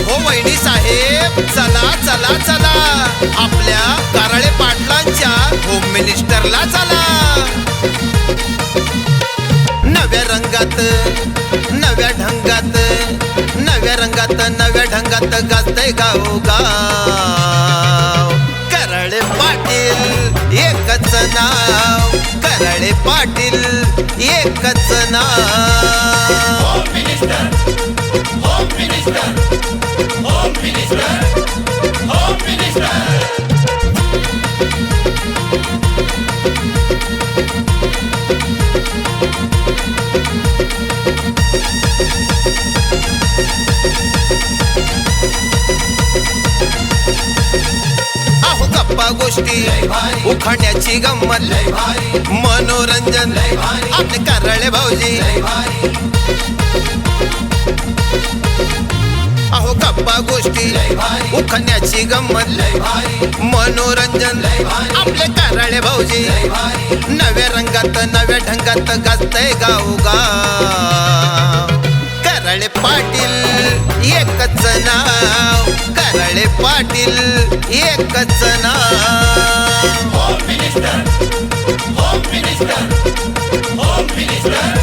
अहो वहिनी साहेब चला चला चला. आपल्या कारळे पाटलांच्या होम मिनिस्टरला चला. नव्या रंगात नव्या ढंगात नव्या रंगात नव्या ढंगात गाजतय गाव गाव करळे पाटील एकच नाव. करळे पाटील एकच नाव. गोष्टी उखाण्याची गंमत मनोरंजन आपले कारळे भाऊजी. गोष्टी. उखण्याची गंमत. मनोरंजन. आपले कराळे भाऊजी. नव्या रंगात नव्या ढंगात गाजतय गाव कराळे पाटील एकच नाव. कराळे पाटील एकच नाव. Home Minister, Home Minister,